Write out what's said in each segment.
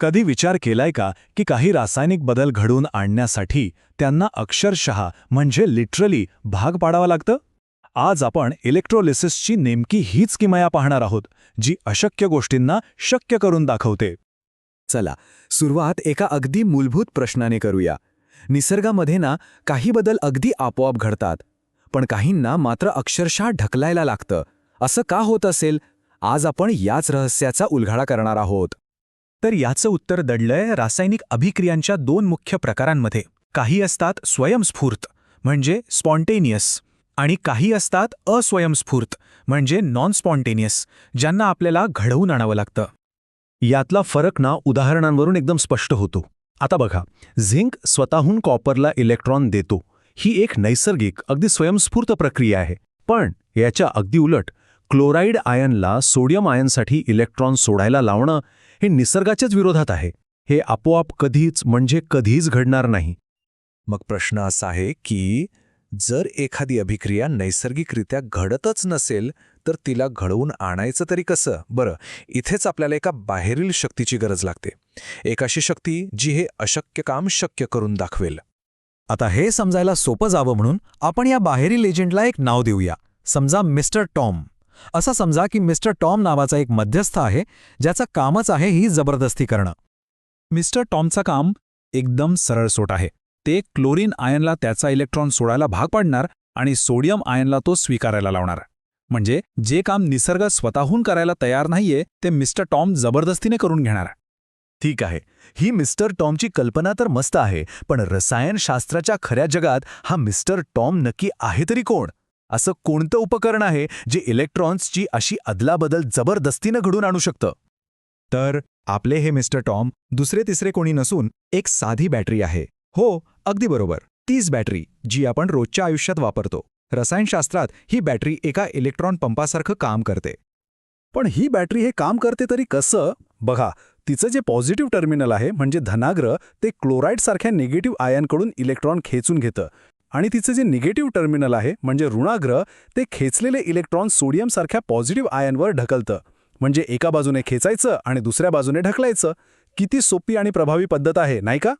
कधी विचार केलाय का की काही रासायनिक बदल घडवून आणण्यासाठी त्यांना अक्षरशः म्हणजे लिटरली भाग पाडावं लागतं? आज आपण इलेक्ट्रोलिसिसची नेमकी हीच किमया पाहणार आहोत जी अशक्य गोष्टींना शक्य करून दाखवते. चला सुरुवात एका अगदी मूलभूत प्रश्नाने करूया. निसर्गामध्ये ना काही बदल अगदी आपोआप घडतात पण काहींना मात्र अक्षरशः ढकलायला लागतं. असं का होत असेल? आज आपण याच रहस्याचा उलघाडा करणार आहोत. तर याचं उत्तर दडलंय रासायनिक अभिक्रियांच्या दोन मुख्य प्रकारांमध्ये. काही असतात स्वयंस्फूर्त म्हणजे स्पॉन्टेनियस आणि काही असतात अस्वयंस्फूर्त म्हणजे नॉन स्पॉन्टेनियस ज्यांना आपल्याला घडवून आणावं लागतं. यातला फरक ना उदाहरणांवरून एकदम स्पष्ट होतो. आता बघा झिंक स्वतःहून कॉपरला इलेक्ट्रॉन देतो. ही एक नैसर्गिक अगदी स्वयंस्फूर्त प्रक्रिया आहे. पण याच्या अगदी उलट क्लोराईड आयनला सोडियम आयनसाठी इलेक्ट्रॉन सोडायला लावणं हे निसर्गाच्याच विरोधात आहे. हे आपोआप कधीच म्हणजे कधीच घडणार नाही. मग प्रश्न असा आहे की जर एखादी अभिक्रिया नैसर्गिकरित्या घडतच नसेल तर तिला घडवून आणायचं तरी कसं? बरं इथेच आपल्याला एका बाहेरील शक्तीची गरज लागते. एक अशी शक्ती जी हे अशक्य काम शक्य करून दाखवेल. आता हे समजायला सोपं जावं म्हणून आपण या बाहेरील एजंटला एक नाव देऊया. समजा मिस्टर टॉम. असा समजा की मिस्टर टॉम नावाचा एक मध्यस्थ आहे ज्याचं कामच आहे ही जबरदस्ती करणं. मिस्टर टॉमचं काम एकदम सरळसोट आहे. ते क्लोरीन आयनला त्याचा इलेक्ट्रॉन सोडायला भाग पाडणार आणि सोडियम आयनला तो स्वीकारायला लावणार. म्हणजे जे काम निसर्ग स्वतःहून करायला तयार नाहीये ते मिस्टर टॉम जबरदस्तीने करून घेणार. ठीक आहे. ही मिस्टर टॉमची कल्पना तर मस्त आहे पण रसायनशास्त्राच्या खऱ्या जगात हा मिस्टर टॉम नक्की आहे तरी कोण? असं कोणतं उपकरण आहे जे इलेक्ट्रॉन्सची अशी अदलाबदल जबरदस्तीनं घडून आणू शकतं? तर आपले हे मिस्टर टॉम दुसरे तिसरे कोणी नसून एक साधी बॅटरी आहे. हो अगदी बरोबर. तीच बॅटरी जी आपण रोजच्या आयुष्यात वापरतो. रसायनशास्त्रात ही बॅटरी एका इलेक्ट्रॉन पंपासारखं काम करते. पण ही बॅटरी हे काम करते तरी कसं? बघा तिचं जे पॉझिटिव्ह टर्मिनल आहे म्हणजे धनाग्र ते क्लोराईडसारख्या निगेटिव्ह आयनकडून इलेक्ट्रॉन खेचून घेतं. आणि तिचं जे निगेटिव्ह टर्मिनल आहे म्हणजे ऋणाग्र ते खेचलेले इलेक्ट्रॉन सोडियमसारख्या पॉझिटिव्ह आयनवर ढकलतं. म्हणजे एका बाजूने खेचायचं आणि दुसऱ्या बाजूने ढकलायचं. किती सोपी आणि प्रभावी पद्धत आहे नाही का?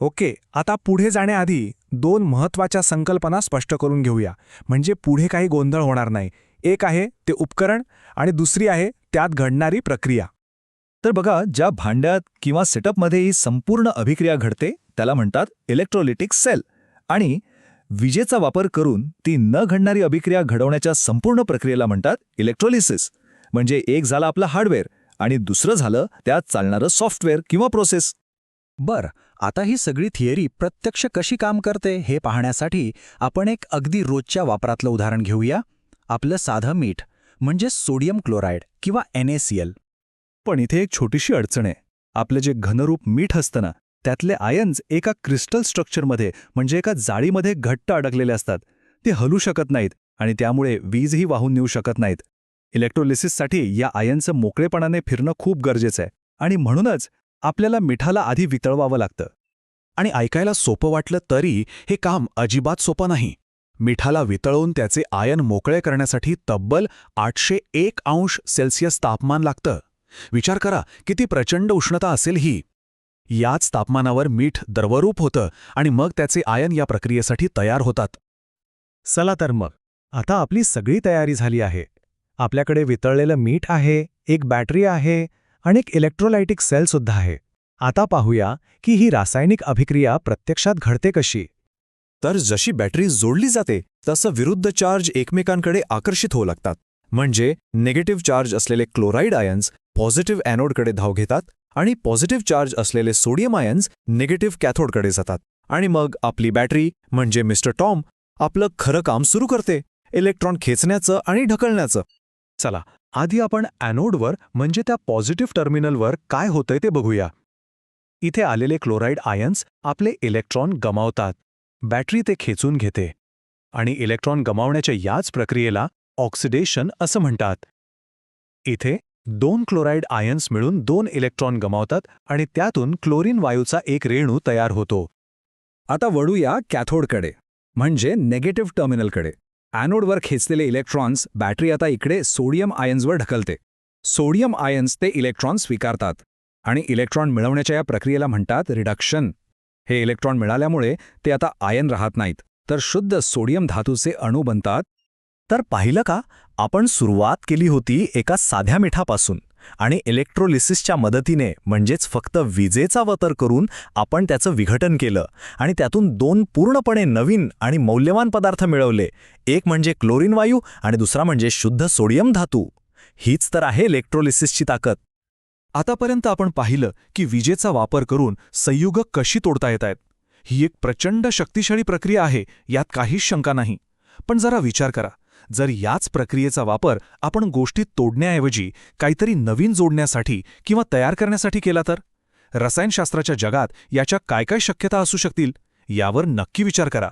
ओके आता पुढे जाण्याआधी दोन महत्त्वाच्या संकल्पना स्पष्ट करून घेऊया. म्हणजे पुढे काही गोंधळ होणार नाही. एक आहे ते उपकरण आणि दुसरी आहे त्यात घडणारी प्रक्रिया. तर बघा ज्या भांड्यात किंवा सेटअपमध्ये ही संपूर्ण अभिक्रिया घडते त्याला म्हणतात इलेक्ट्रोलिटिक सेल आणि विजेचा वापर करून ती न घडणारी अभिक्रिया घडवण्याच्या संपूर्ण प्रक्रियेला म्हणतात इलेक्ट्रोलिसिस म्हणजे एक झालं आपलं हार्डवेअर आणि दुसरं झालं त्यात चालणारं सॉफ्टवेअर किंवा प्रोसेस बर आता ही सगळी थिअरी प्रत्यक्ष कशी काम करते हे पाहण्यासाठी आपण एक अगदी रोजच्या वापरातलं उदाहरण घेऊया. आपलं साधं मीठ म्हणजे सोडियम क्लोराईड किंवा NaCl पण इथे एक छोटीशी अडचण आहे. आपलं जे घनरूप मीठ असतं ना त्यातले आयन्स एका क्रिस्टल स्ट्रक्चरमध्ये म्हणजे एका जाळीमध्ये घट्ट अडकलेले असतात. ते हलू शकत नाहीत आणि त्यामुळे वीजही वाहून नेऊ शकत नाहीत. इलेक्ट्रोलिसिससाठी या आयनचं मोकळेपणाने फिरणं खूप गरजेचं आहे आणि म्हणूनच आपल्याला मिठाला आधी वितळवावं लागतं. आणि ऐकायला सोपं वाटलं तरी हे काम अजिबात सोपं नाही. मिठाला वितळवून त्याचे आयन मोकळे करण्यासाठी तब्बल आठशे एक अंश सेल्सिअस तापमान लागतं. विचार करा किती प्रचंड उष्णता असेल ही. याच तापमानावर मीठ द्रवरूप होतं आणि मग त्याचे आयन या प्रक्रियेसाठी तयार होतात. चला तर मग आता आपली सगळी तयारी झाली आहे. आपल्याकडे वितळलेलं मीठ आहे एक बॅटरी आहे आणि एक इलेक्ट्रोलायटिक सेलसुद्धा आहे. आता पाहूया की ही रासायनिक अभिक्रिया प्रत्यक्षात घडते कशी. तर जशी बॅटरी जोडली जाते तसं विरुद्ध चार्ज एकमेकांकडे आकर्षित होऊ लागतात. म्हणजे निगेटिव्ह चार्ज असलेले क्लोराईड आयन्स पॉझिटिव्ह ॲनोडकडे धाव घेतात आणि पॉझिटिव्ह चार्ज असलेले सोडियम आयन्स निगेटिव्ह कॅथोडकडे जातात. आणि मग आपली बॅटरी म्हणजे मिस्टर टॉम आपलं खरं काम सुरू करते. इलेक्ट्रॉन खेचण्याचं आणि ढकलण्याचं. चला आधी आपण ॲनोडवर म्हणजे त्या पॉझिटिव्ह टर्मिनलवर काय होतंय ते बघूया. इथे आलेले क्लोराईड आयन्स आपले इलेक्ट्रॉन गमावतात. बॅटरी ते खेचून घेते. आणि इलेक्ट्रॉन गमावण्याच्या याच प्रक्रियेला ऑक्सिडेशन असं म्हणतात. इथे दोन क्लोराईड आयन्स मिळून दोन इलेक्ट्रॉन गमावतात आणि त्यातून क्लोरीन वायूचा एक रेणू तयार होतो. आता वळूया कॅथोडकडे म्हणजे नेगेटिव्ह टर्मिनलकडे. ॲनोडवर खेचलेले इलेक्ट्रॉन्स बॅटरी आता इकडे सोडियम आयन्सवर ढकलते. सोडियम आयन्स ते इलेक्ट्रॉन स्वीकारतात आणि इलेक्ट्रॉन मिळवण्याच्या या प्रक्रियेला म्हणतात रिडक्शन. हे इलेक्ट्रॉन मिळाल्यामुळे ते आता आयन राहत नाहीत तर शुद्ध सोडियम धातूचे अणू बनतात. तर पाहिलं का? आपण सुरुवात केली होती एका साध्या मिठापासून आणि इलेक्ट्रोलिसिसच्या मदतीने म्हणजेच फक्त विजेचा वतर करून आपण त्याचं विघटन केलं आणि त्यातून दोन पूर्णपणे नवीन आणि मौल्यवान पदार्थ मिळवले. एक म्हणजे क्लोरीन वायू आणि दुसरा म्हणजे शुद्ध सोडियम धातू. हीच तर आहे इलेक्ट्रोलिसिसची ताकद. आतापर्यंत आपण पाहिलं की विजेचा वापर करून संयुग कशी तोडता येत आहेत. ही एक प्रचंड शक्तिशाली प्रक्रिया आहे यात काहीच शंका नाही. पण जरा विचार करा. जर याच प्रक्रियेचा वापर आपण गोष्टी तोडण्याऐवजी काहीतरी नवीन जोडण्यासाठी किंवा तयार करण्यासाठी केला तर? रसायनशास्त्राच्या जगात याच्या काय काय शक्यता असू शकतील? यावर नक्की विचार करा.